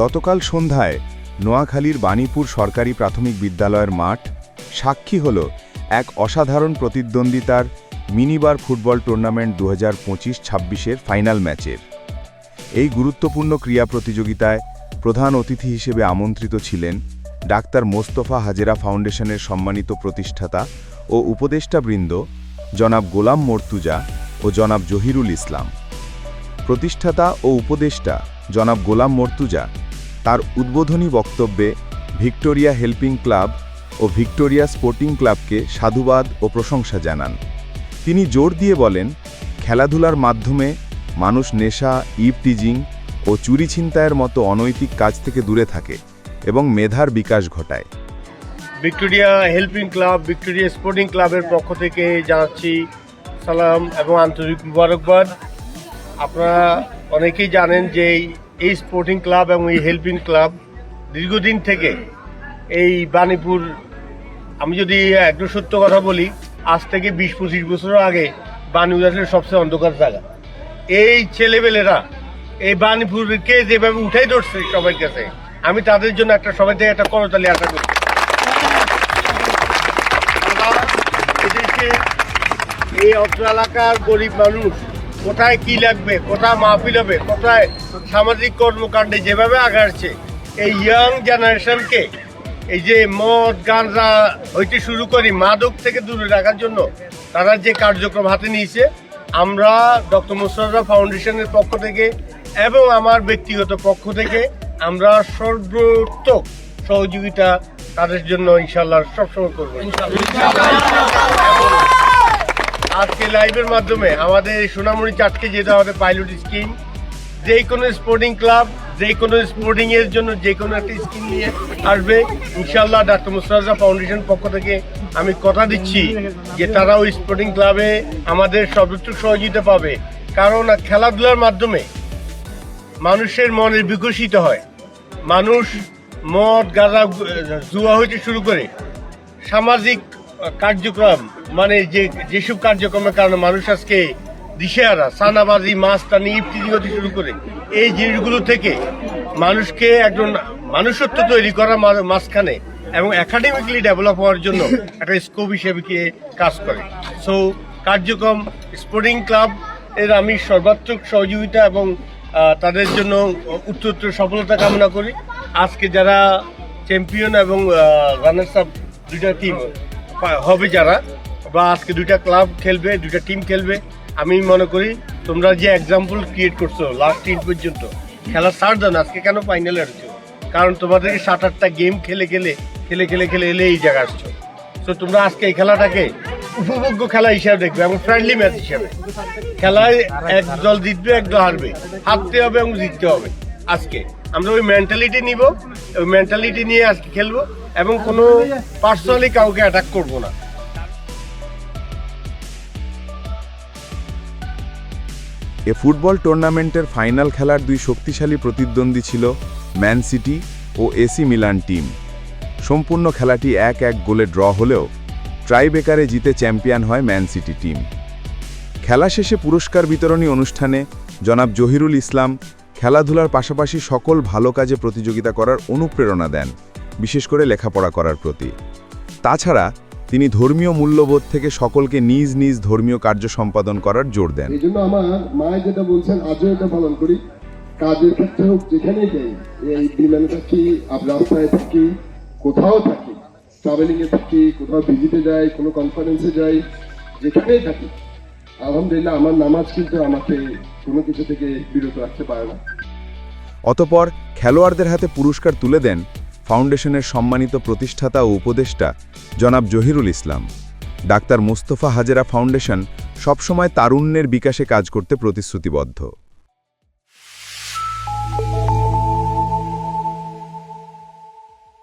গতকাল সন্ধ্যায় নোয়াখালীর বাণীপুর সরকারি প্রাথমিক বিদ্যালয়ের মাঠ সাক্ষী হল এক অসাধারণ প্রতিদ্বন্দ্বিতার মিনিবার ফুটবল টুর্নামেন্ট দু হাজার পঁচিশ ছাব্বিশের ফাইনাল ম্যাচের। এই গুরুত্বপূর্ণ ক্রীড়া প্রতিযোগিতায় প্রধান অতিথি হিসেবে আমন্ত্রিত ছিলেন ডাক্তার মোস্তফা হাজেরা ফাউন্ডেশনের সম্মানিত প্রতিষ্ঠাতা ও উপদেষ্টাবৃন্দ জনাব গোলাম মর্তুজা ও জনাব জহিরুল ইসলাম। প্রতিষ্ঠাতা ও উপদেষ্টা জনাব গোলাম মর্তুজা তার উদ্বোধনী বক্তব্যে ভিক্টোরিয়া হেল্পিং ক্লাব ও ভিক্টোরিয়া স্পোর্টিং ক্লাবকে সাধুবাদ ও প্রশংসা জানান। তিনি জোর দিয়ে বলেন, খেলাধুলার মাধ্যমে মানুষ নেশা ইভটিজিং ও চুরি ছিনতাইয়ের মতো অনৈতিক কাজ থেকে দূরে থাকে এবং মেধার বিকাশ ঘটায়। Victoria helping club, Victoria sporting ক্লাবের পক্ষ থেকে জানাচ্ছি সালাম এবং আন্তরিক মুবারকবাদ। আপনারা অনেকেই জানেন যে এই- স্পোর্টিং ক্লাব এবং এই হেল্পিং ক্লাব দীর্ঘদিন থেকে এই বাণীপুর, আমি যদি একটু সত্য কথা বলি, আজ থেকে বিশ পঁচিশ বছর আগে বাণীপুরের সবচেয়ে অন্ধকার জায়গা। এই ছেলেবেলেরা এই বাণীপুরকে যেভাবে উঠাই ধরছে সবার কাছে, আমি তাদের জন্য একটা সবাই থেকে একটা করতালি আশা করি। এই অত্র এলাকার গরিব মানুষ কোথায় কি লাগবে, কোথায় মাহফিল হবে, কোথায় সামাজিক কর্মকাণ্ডে যেভাবে আগাচ্ছে, এই ইয়াং জেনারেশনকে এই যে মদ, গাঁজা হইতে শুরু করি মাদক থেকে দূরে রাখার জন্য তারা যে কার্যক্রম হাতে নিয়েছে, আমরা ডক্টর মুস্তফা ফাউন্ডেশনের পক্ষ থেকে এবং আমার ব্যক্তিগত পক্ষ থেকে আমরা সর্বোত্তক সহযোগিতা তাদের জন্য ইনশাল্লাহ সবসময় করব। আজকে লাইভের মাধ্যমে আমাদের এই সোনামণি চাটকে যেতে হবে পাইলট স্কিম যে কোনো স্পোর্টিং ক্লাব যে কোনো স্পোর্টিং এর জন্য যে কোনো একটা স্কিম নিয়ে আসবে। ইনশাল্লাহ ডাক্তার মুস্তাজা ফাউন্ডেশন পক্ষ থেকে আমি কথা দিচ্ছি যে তারা ওই স্পোর্টিং ক্লাবে আমাদের সর্বোচ্চ সহযোগিতা পাবে। কারণ খেলাধুলার মাধ্যমে মানুষের মনে বিকশিত হয়। মানুষ মদ, গাঁজা, জুয়া হইতে শুরু করে সামাজিক কার্যক্রম মানে যে, যেসব কার্যক্রমের কারণে মানুষ আজকে দিশেহারা, সানাবাজি, মাস্তানি ইফতিজি হতে শুরু করে, এই জিনিসগুলো থেকে মানুষকে একজন মানুষত্ব তৈরি করা মাঝখানে এবং একাডেমিক্যালি ডেভেলপ হওয়ার জন্য একটা স্কোপ হিসেবে কাজ করে। সো কার্যক্রম স্পোর্টিং ক্লাব এর আমি সর্বাত্মক সহযোগিতা এবং তাদের জন্য উত্তরোত্তর সফলতা কামনা করি। আজকে যারা চ্যাম্পিয়ন এবং রানার্স আপ দুইটা টিম হবে যারা। বা আজকে দুইটা ক্লাব খেলবে, দুইটা টিম খেলবে, আমি মনে করি তোমরা যে এক্সাম্পল ক্রিয়েট করছ লাস্ট টিম পর্যন্ত, খেলা ছাড় দাও না, আজকে কেন ফাইনালে আসছো কারণ তোমাদেরকে সাত আটটা গেম খেলে খেলে খেলে খেলে খেলে এলে এই জায়গায় আসছো। তো তোমরা আজকে এই খেলাটাকে উপভোগ্য খেলা হিসাবে দেখবে এবং ফ্রেন্ডলি ম্যাচ হিসাবে। খেলায় এক দল জিতবে, এক দল হারবে। হারতে হবে এবং জিততে হবে। আজকে আমরা ওই মেন্টালিটি নিব, ওই মেন্টালিটি নিয়ে আজকে খেলব। এবং কোনো পার্সোনালি কাউকে অ্যাটাক করব না। এ ফুটবল টুর্নামেন্টের ফাইনাল খেলার দুই শক্তিশালী প্রতিদ্বন্দ্বী ছিল ম্যান সিটি ও এসি মিলান টিম সম্পূর্ণ খেলাটি এক এক গোলে ড্র হলেও ট্রাইবেকারে জিতে চ্যাম্পিয়ন হয় ম্যান সিটি টিম খেলা শেষে পুরস্কার বিতরণী অনুষ্ঠানে জনাব জহিরুল ইসলাম খেলাধুলার পাশাপাশি সকল ভালো কাজে প্রতিযোগিতা করার অনুপ্রেরণা দেন। বিশেষ করে লেখাপড়া করার প্রতি। তাছাড়া তিনি ধর্মীয় মূল্যবোধ থেকে সকলকে নিজ নিজ ধর্মীয় কার্য সম্পাদন করার জোর দেন। এই জন্য আমার মায়ে যেটা বলছেন আজও এটা পালন করি। কাজের ক্ষেত্রে হোক যেখানেই যাই এই বিমানে থাকি রাস্তায় থাকি কোথাও থাকি ট্রাভেলিং এ থাকি কোথাও ভিজিটে যাই কোনো কনফারেন্সে যাই যেখানেই থাকি আলহামদুলিল্লাহ আমার নামাজ কিন্তু আমাকে কোনো কিছু থেকে বিরত রাখতে পারে না। অতপর খেলোয়াড়দের হাতে পুরস্কার তুলে দেন ফাউন্ডেশনের সম্মানিত প্রতিষ্ঠাতা ও উপদেষ্টা জনাব জহিরুল ইসলাম। ডাক্তার মুস্তফা হাজেরা ফাউন্ডেশন সবসময় তারুণ্যের বিকাশে কাজ করতে প্রতিশ্রুতিবদ্ধ।